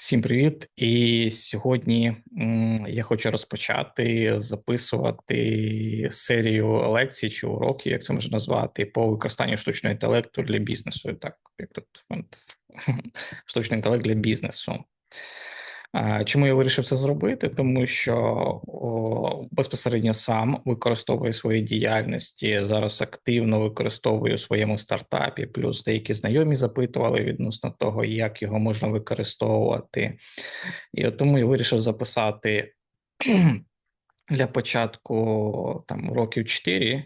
Всім привіт! І сьогодні я хочу розпочати записувати серію лекцій чи уроків, як це можна назвати, по використанню штучного інтелекту для бізнесу. Так, як тут штучний інтелект для бізнесу. Чому я вирішив це зробити? Тому що о, безпосередньо сам використовую свої діяльності зараз активно використовую у своєму стартапі. Плюс деякі знайомі запитували відносно того, як його можна використовувати, і от тому я вирішив записати для початку там років 4.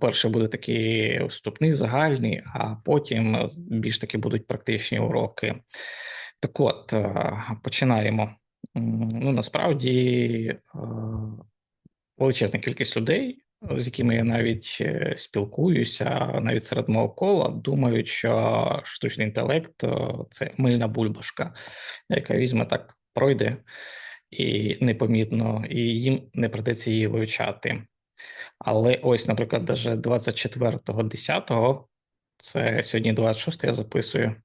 Перший буде такий вступний загальний, а потім більш таки будуть практичні уроки. Так от, е, починаємо. Ну, насправді е, величезна кількість людей, з якими я навіть е, спілкуюся, навіть серед мого кола, думають, що штучний інтелект це мильна бульбашка, яка візьме так, пройде і непомітно, і їм не придеться її вивчати. Але ось, наприклад, навіть 24.10, це сьогодні 26 я записую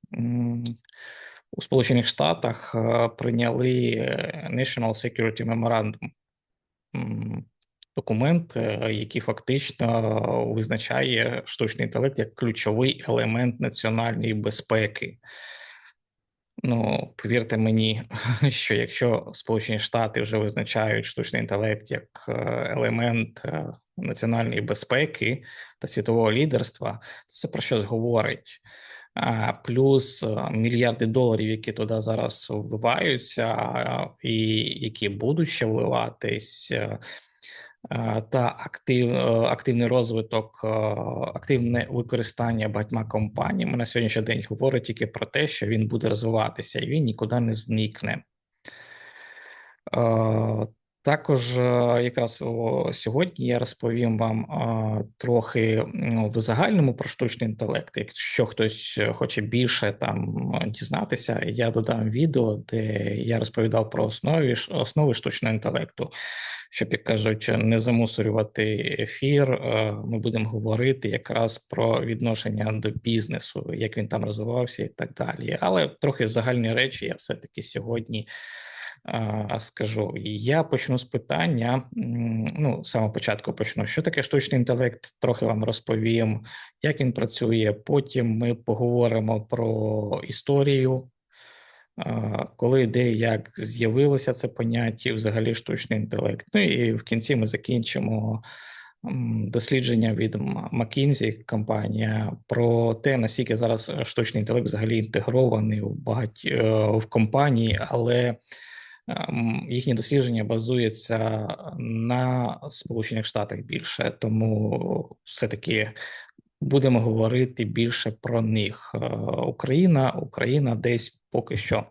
у Сполучених Штатах е, прийняли е, National Security Memorandum, документ, е, який фактично визначає штучний інтелект як ключовий елемент національної безпеки. Ну, повірте мені, що якщо Сполучені Штати вже визначають штучний інтелект як елемент національної безпеки та світового лідерства, то це про щось говорить плюс е, мільярди доларів, які туди зараз вливаються, і які будуть ще вливатись. Е, е, та актив, активний розвиток, активне використання багатьма компаніями на сьогоднішній день говорить тільки про те, що він буде розвиватися і він нікуди не зникне. Також е, якраз сьогодні я розповім вам трохи ну, в загальному про штучний інтелект. Якщо хтось хоче більше там дізнатися, я додам відео, де я розповідав про основи основи штучного інтелекту. Щоб як кажуть, не замусорювати ефір, е, ми будемо говорити якраз про відношення до бізнесу, як він там розвивався, і так далі. Але трохи загальні речі я все таки сьогодні скажу. Я почну з питання. Ну, самого початку почну. Що таке штучний інтелект? Трохи вам розповім, як він працює. Потім ми поговоримо про історію, коли де як з'явилося це поняття, взагалі штучний інтелект. Ну і в кінці ми закінчимо. Дослідження від McKinsey компанія про те, наскільки зараз штучний інтелект взагалі інтегрований в багать е, в компанії, але їхні дослідження базуються на Сполучених Штатах більше, тому все-таки будемо говорити більше про них. Е, Україна, Україна десь поки що.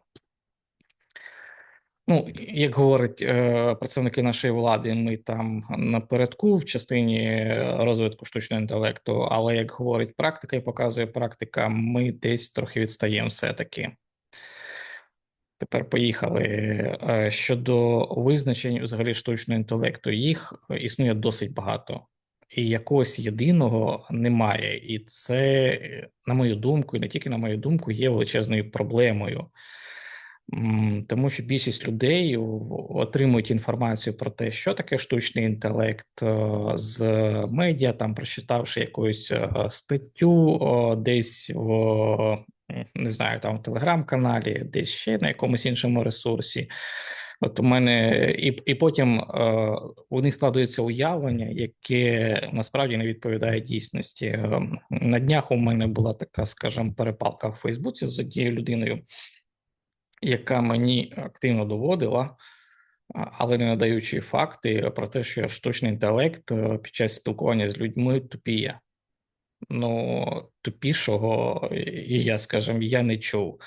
Ну, як говорять е, представники нашої влади, ми там напередку в частині розвитку штучного інтелекту, але як говорить практика і показує практика, ми десь трохи відстаємо все таки. Тепер поїхали е, щодо визначень взагалі штучного інтелекту. Їх існує досить багато, і якогось єдиного немає. І це, на мою думку, і не тільки на мою думку, є величезною проблемою. Тому що більшість людей отримують інформацію про те, що таке штучний інтелект е, з медіа, там прочитавши якусь е, статтю десь в не знаю, там в телеграм-каналі, десь ще на якомусь іншому ресурсі. От у мене і і потім е, у них складується уявлення, яке насправді не відповідає дійсності. Е, на днях у мене була така, скажімо, перепалка в Фейсбуці з однією людиною, яка мені активно доводила, але не надаючи факти про те, що штучний інтелект е, під час спілкування з людьми тупіє ну, тупішого, я, скажімо, я не чув.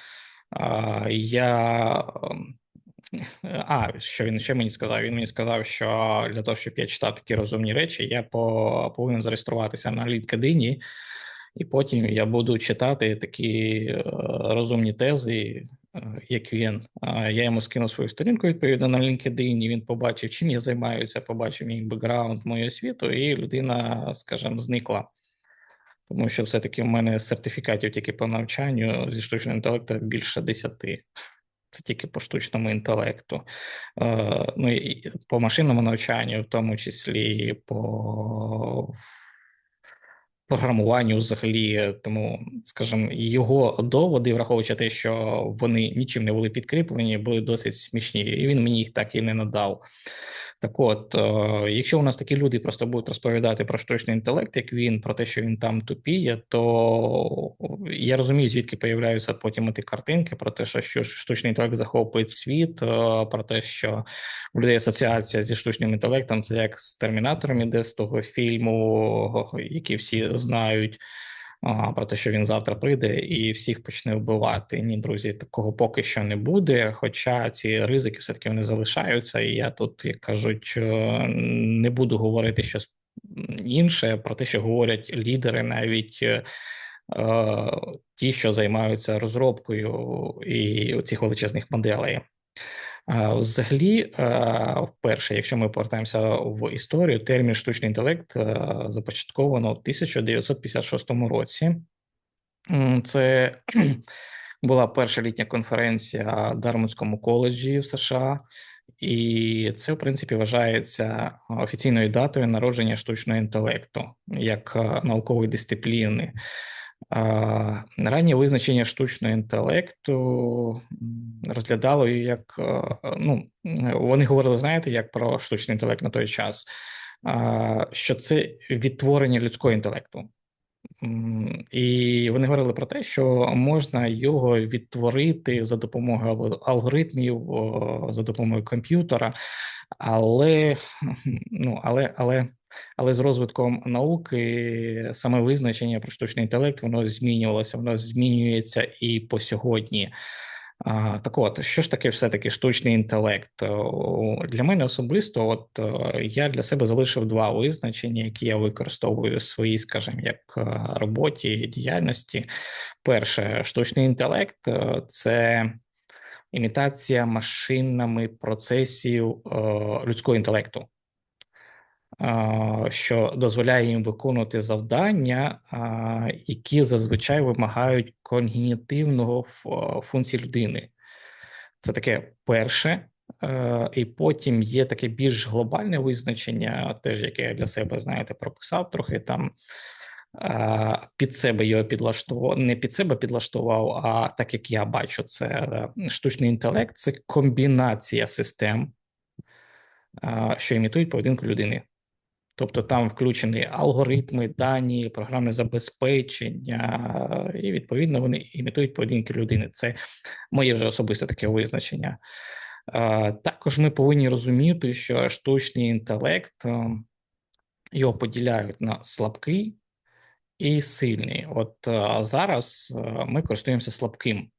А, Я. Ем, а, що він ще мені сказав? Він мені сказав, що для того, щоб я читав такі розумні речі, я по, повинен зареєструватися на LinkedIn, і потім я буду читати такі е, розумні тези, е, як він. Я йому скинув свою сторінку відповідно на LinkedIn, Він побачив, чим я займаюся, побачив мій бекграунд, мою освіту, і людина, скажімо, зникла. Тому що все-таки в мене сертифікатів тільки по навчанню зі штучного інтелекту більше десяти. це тільки по штучному інтелекту, е, ну і по машинному навчанню, в тому числі по програмуванню взагалі. Тому, скажімо, його доводи, враховуючи те, що вони нічим не були підкріплені, були досить смішні, і він мені їх так і не надав. Так, от, е, якщо у нас такі люди просто будуть розповідати про штучний інтелект, як він, про те, що він там тупіє, то я розумію, звідки появляються потім ті картинки про те, що, штучний інтелект захоплює світ, е, про те, що у людей асоціація зі штучним інтелектом це як з термінатором іде з того фільму, який всі знають про те, що він завтра прийде і всіх почне вбивати. Ні, друзі, такого поки що не буде. Хоча ці ризики все таки вони залишаються, і я тут як кажуть, е, не буду говорити щось інше про те, що говорять лідери, навіть. Е, ті, що займаються розробкою і цих величезних моделей, Взагалі, вперше, якщо ми повертаємося в історію, термін штучний інтелект започатковано в 1956 році. Це була перша літня конференція в Дармутському коледжі в США, і це, в принципі, вважається офіційною датою народження штучного інтелекту як наукової дисципліни. Раннє визначення штучного інтелекту розглядало як ну вони говорили, знаєте, як про штучний інтелект на той час, що це відтворення людського інтелекту. І вони говорили про те, що можна його відтворити за допомогою алгоритмів, за допомогою комп'ютера, але ну, але, але але з розвитком науки саме визначення про штучний інтелект воно змінювалося, воно змінюється і по сьогодні. Так, от що ж таке, все таки штучний інтелект для мене особисто, от я для себе залишив два визначення, які я використовую в своїй, скажімо, як роботі діяльності. Перше, штучний інтелект це імітація машинами процесів людського інтелекту що дозволяє їм виконувати завдання, які зазвичай вимагають когнітивного функції людини. Це таке перше, е, і потім є таке більш глобальне визначення, теж яке я для себе знаєте, прописав трохи там. Під себе його підлаштував, не під себе підлаштував, а так як я бачу, це е, штучний інтелект це комбінація систем, що імітують поведінку людини. Тобто там включені алгоритми, дані, програмне забезпечення, і відповідно вони імітують поведінки людини. Це моє вже особисте таке визначення. Також ми повинні розуміти, що штучний інтелект його поділяють на слабкий і сильний. От зараз ми користуємося слабким.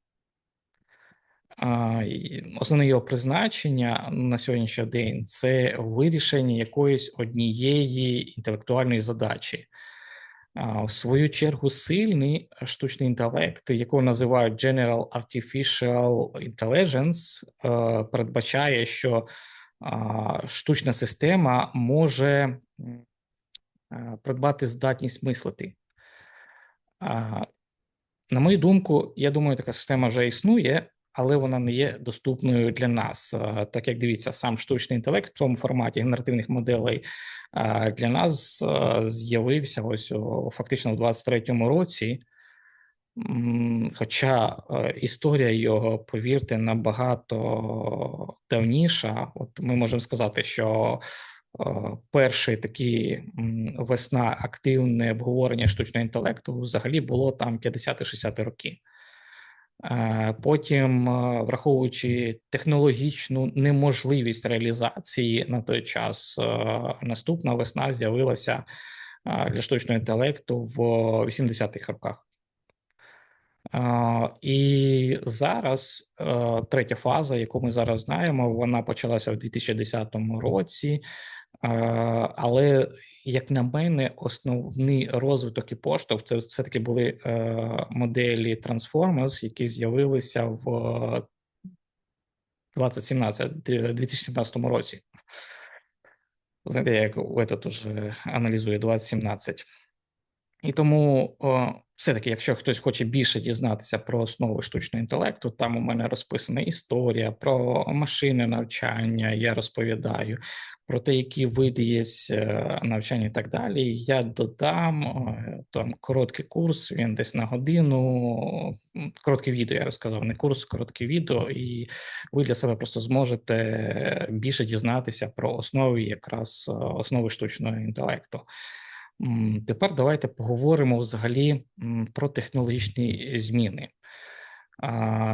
Основне його призначення на сьогоднішній день це вирішення якоїсь однієї інтелектуальної задачі. В свою чергу, сильний штучний інтелект, якого називають General Artificial Intelligence, передбачає, що штучна система може придбати здатність мислити. На мою думку, я думаю, така система вже існує але вона не є доступною для нас. Так як дивіться, сам штучний інтелект в цьому форматі генеративних моделей для нас з'явився ось фактично в 23-му році. Хоча історія його, повірте, набагато давніша. От ми можемо сказати, що перший такий весна активне обговорення штучного інтелекту взагалі було там 50-60 роки. Потім, враховуючи технологічну неможливість реалізації на той час, наступна весна з'явилася для штучного інтелекту в 80-х роках. І зараз третя фаза, яку ми зараз знаємо, вона почалася в 2010 році. Але як на мене, основний розвиток і поштовх це все таки були е, моделі Transformers, які з'явилися в 2017 2017 році. Знаєте, як этот уже аналізує 2017. І тому все-таки, якщо хтось хоче більше дізнатися про основи штучного інтелекту, там у мене розписана історія про машини навчання. Я розповідаю про те, які види є е, навчання і так далі. Я додам е, там короткий курс. Він десь на годину. Коротке відео я розказав, не курс, коротке відео, і ви для себе просто зможете більше дізнатися про основи, якраз е, основи штучного інтелекту. Тепер давайте поговоримо взагалі про технологічні зміни.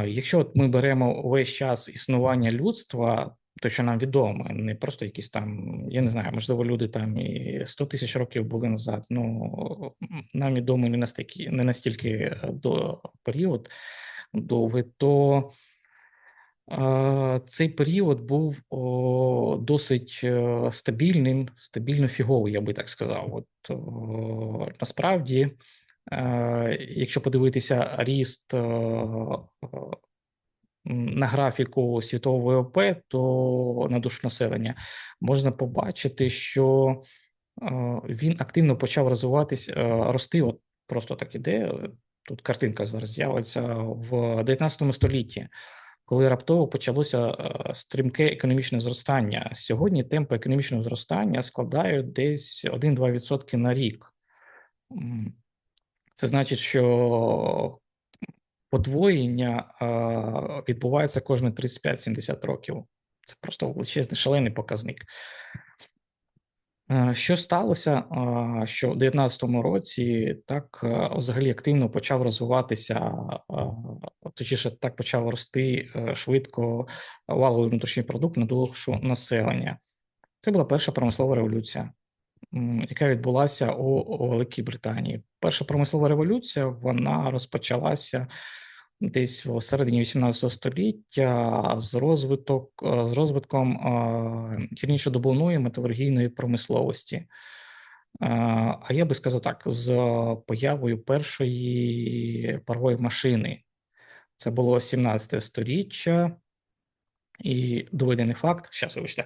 Якщо от ми беремо весь час існування людства, то що нам відомо, не просто якісь там, я не знаю, можливо, люди там і 100 тисяч років були назад. Ну нам відомо не настільки не настільки до період довгий, то цей період був досить е, стабільним, стабільно фіговий, я би так сказав. От насправді, е, якщо подивитися ріст е, на графіку світового ВВП, то на душу населення можна побачити, що він активно почав розвиватись, рости. От просто так іде. Тут картинка зараз з'явиться в 19 столітті коли раптово почалося е, стрімке економічне зростання. Сьогодні темпи економічного зростання складають десь 1-2% на рік. Це значить, що подвоєння е, відбувається кожні 35-70 років. Це просто величезний шалений показник. Е, що сталося? Що в 2019 році так е, взагалі активно почав розвиватися, точніше, так почав рости е, швидко валовий внутрішній продукт на душу населення. Це була перша промислова революція, яка відбулася у Великій Британії. Перша промислова революція вона розпочалася десь в середині 18 століття з розвиток з розвитком гірнічодобувної металургійної промисловості. А я би сказав так: з появою першої парової машини. Це було 17 століття, і доведений факт. Щас, вибачте,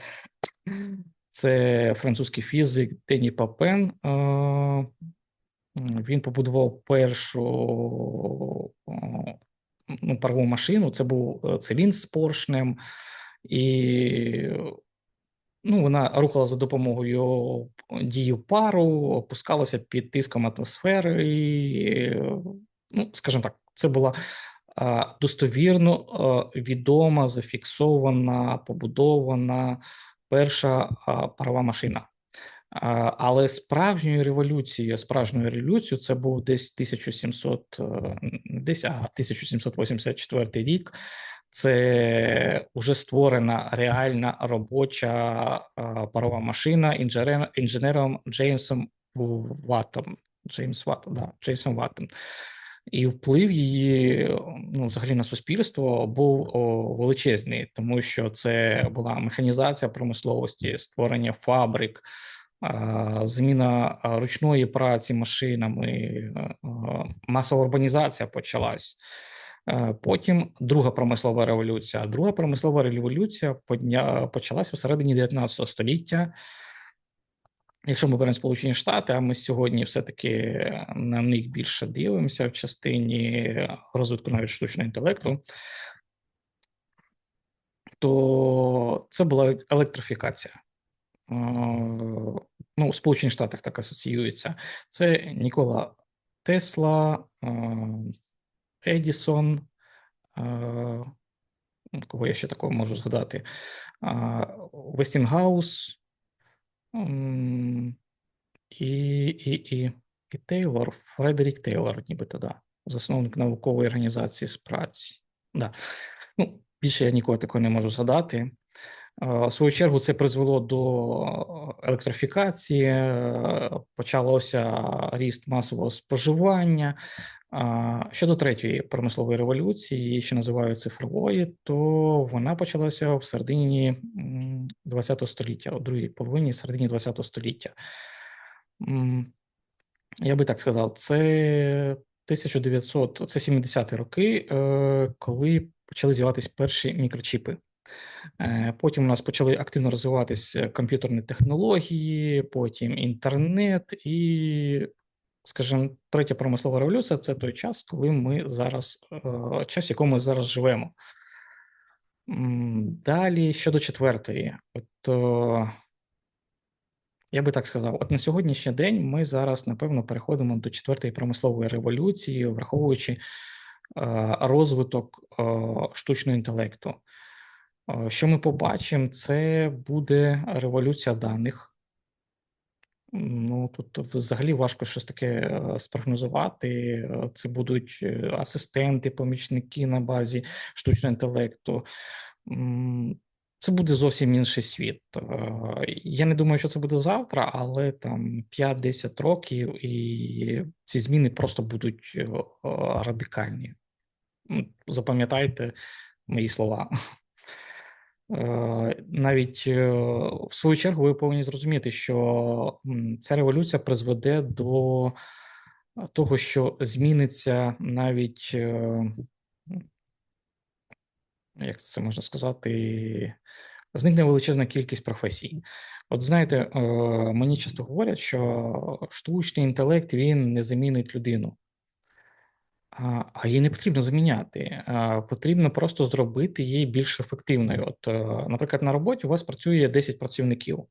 це французький фізик Дені Папен. Він побудував першу ну, парову машину. Це був е, цилін з поршнем, і ну, вона рухала за допомогою дії пару, опускалася під тиском атмосфери. І, ну, скажімо так, це була достовірно відома, зафіксована, побудована перша парова машина. Але справжньою революцією, справжньою революцією це був десь 1700, е, десь а 1784 рік. Це вже створена реальна робоча парова машина інженером, інженером Джеймсом Ваттом. Джеймс Ватт, да, Джеймсом Ваттом. І вплив її ну, взагалі на суспільство був величезний, тому що це була механізація промисловості, створення фабрик зміна ручної праці машинами, масова урбанізація почалась. Потім друга промислова революція. Друга промислова революція почалась у середині 19 століття. Якщо ми беремо Сполучені Штати, а ми сьогодні все-таки на них більше дивимося в частині розвитку навіть штучного інтелекту, то це була електрифікація ну, у Сполучених Штатах так асоціюється. Це Нікола Тесла, Едісон. Кого я ще такого можу згадати? Вестінгаус і і, і, і Тейлор, Фредерік Тейлор, нібито, да, засновник наукової організації з праці. Да. Ну, Більше я нікого такого не можу згадати. В свою чергу це призвело до електрифікації, е, почалося ріст масового споживання. Щодо третьої промислової революції, що називають цифрової, то вона почалася в середині ХХ століття, у другій половині середині ХХ століття. Я би так сказав, це 1900, це 70-ті роки, е, коли почали з'являтися перші мікрочіпи. Е, потім у нас почали активно розвиватися комп'ютерні технології, потім інтернет, і скажімо, третя промислова революція це той час, коли ми зараз, е, час, в якому ми зараз живемо. Далі щодо четвертої, от е, я би так сказав, от на сьогоднішній день ми зараз, напевно, переходимо до четвертої промислової революції, враховуючи розвиток штучного інтелекту. Що ми побачимо, це буде революція даних. Ну тут взагалі важко щось таке е, спрогнозувати. Е, це будуть е, асистенти, помічники на базі штучного інтелекту. Це буде зовсім інший світ. Я не думаю, що це буде завтра, але там 5-10 років, і ці зміни просто будуть радикальні. Запам'ятайте мої слова. Е, навіть е, в свою чергу ви повинні зрозуміти, що ця революція призведе до того, що зміниться навіть, е, як це можна сказати, зникне величезна кількість професій. От знаєте, мені часто говорять, що штучний інтелект він не замінить людину. А її не потрібно заміняти, потрібно просто зробити її більш ефективною. От, е, наприклад, на роботі у вас працює 10 працівників.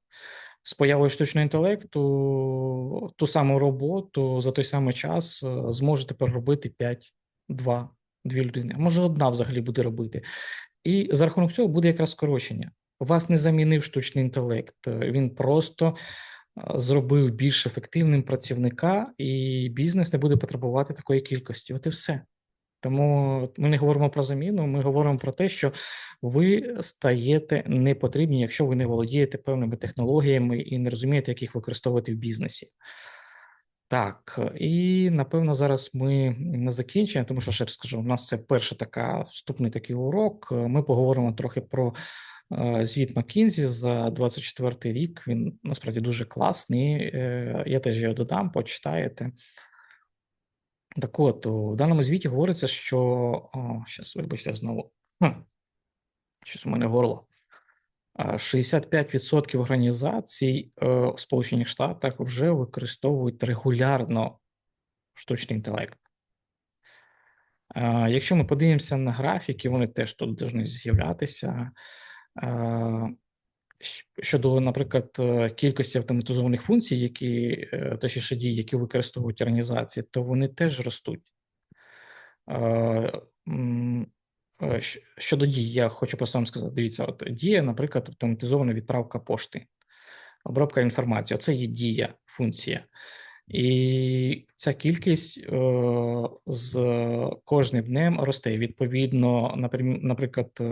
З появою штучного інтелекту ту саму роботу за той самий час е, зможете переробити 5, 2, 2 людини. Може, одна взагалі буде робити. І за рахунок цього буде якраз скорочення. Вас не замінив штучний інтелект, він просто зробив більш ефективним працівника, і бізнес не буде потребувати такої кількості. От і все. Тому ми не говоримо про заміну, ми говоримо про те, що ви стаєте непотрібні, якщо ви не володієте певними технологіями і не розумієте, як їх використовувати в бізнесі. Так, і напевно зараз ми на закінчення, тому що ще раз скажу, у нас це перша така вступний такий урок. Ми поговоримо трохи про звіт Макінзі за 24 рік. Він насправді дуже класний. Е, я теж його додам, почитаєте. Так от, у даному звіті говориться, що. О, Щас, вибачте, знову. Щось у мене горло. 65% організацій е, в Сполучених Штатах вже використовують регулярно штучний інтелект. Якщо ми подивимося на графіки, вони теж тут повинні з'являтися. Щодо, наприклад, е, кількості автоматизованих функцій, які е, точніше дій, які використовують організації, то вони теж ростуть. Щодо дій, я хочу просто вам сказати: дивіться, от дія, наприклад, автоматизована відправка пошти, обробка інформації. Це є дія, функція. І ця кількість е, з кожним днем росте. Відповідно, наприклад, е,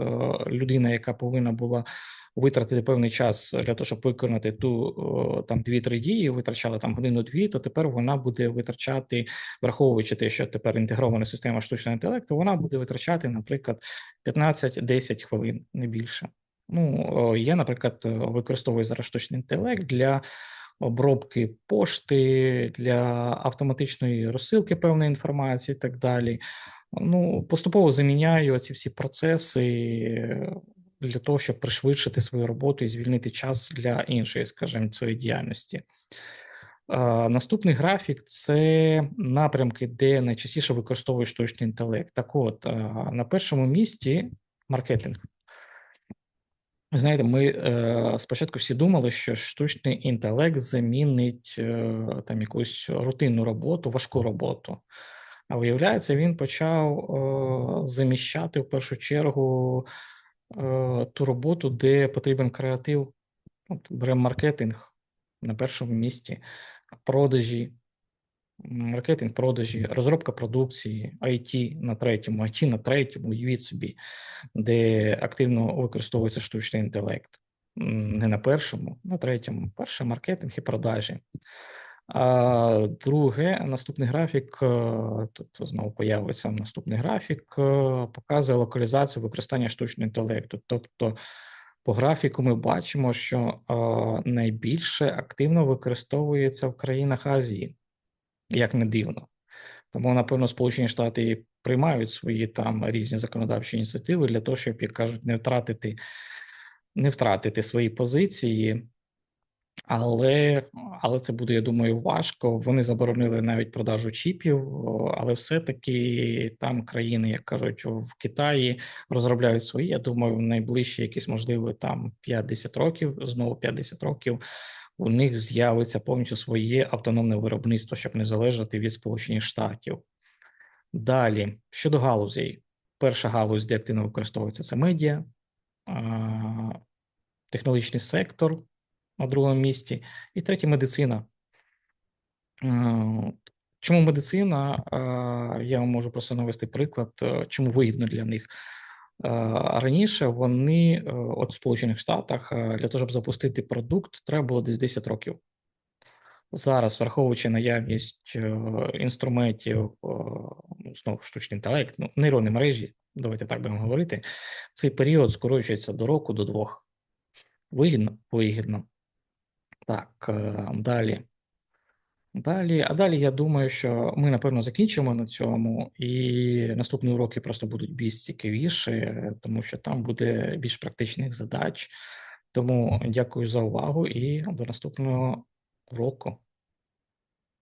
людина, яка повинна була витратити певний час для того, щоб виконати ту е, там дві-три дії, витрачала там годину-дві, то тепер вона буде витрачати, враховуючи те, що тепер інтегрована система штучного інтелекту, вона буде витрачати, наприклад, 15-10 хвилин, не більше. Ну я, наприклад, використовую зараз штучний інтелект для обробки пошти, для автоматичної розсилки певної інформації і так далі. Ну, поступово заміняю ці всі процеси е, для того, щоб пришвидшити свою роботу і звільнити час для іншої, скажімо, цієї діяльності. Наступний графік це напрямки, де найчастіше використовує штучний інтелект. Так, от на першому місці маркетинг. Знаєте, ми е, спочатку всі думали, що штучний інтелект замінить е, там якусь рутинну роботу, важку роботу. А виявляється, він почав е, заміщати в першу чергу е, ту роботу, де потрібен креатив. От, Беремо маркетинг на першому місці, продажі, маркетинг, продажі, розробка продукції, IT на третьому, IT на третьому, уявіть собі, де активно використовується штучний інтелект. Не на першому, на третьому. Перше маркетинг і продажі. А друге, наступний графік, е, тут знову появиться наступний графік, е, показує локалізацію використання штучного інтелекту. Тобто, по графіку ми бачимо, що е, найбільше активно використовується в країнах Азії як не дивно. Тому, напевно, Сполучені Штати приймають свої там різні законодавчі ініціативи для того, щоб, як кажуть, не втратити не втратити свої позиції Але але це буде, я думаю, важко. Вони заборонили навіть продажу чіпів, але все-таки там країни, як кажуть, в Китаї розробляють свої. Я думаю, в найближчі якісь можливо там 5-10 років, знову 5-10 років. У них з'явиться повністю своє автономне виробництво, щоб не залежати від Сполучених Штатів. Далі щодо галузей, перша галузь, де активно використовується, це медіа, технологічний сектор на другому місці, і третє медицина. Чому медицина? Я вам можу просто навести приклад, чому вигідно для них. Раніше вони, е, от в Сполучених Штатах, е, для того, щоб запустити продукт, треба було десь 10 років. Зараз, враховуючи наявність інструментів, ну, знову штучний інтелект, ну, нейронні мережі, давайте так будемо говорити, цей період скорочується до року, до двох. Вигідно? Вигідно. Так, е, далі. Далі, а далі я думаю, що ми напевно закінчимо на цьому, і наступні уроки просто будуть більш цікавіші, тому що там буде більш практичних задач. Тому дякую за увагу і до наступного уроку.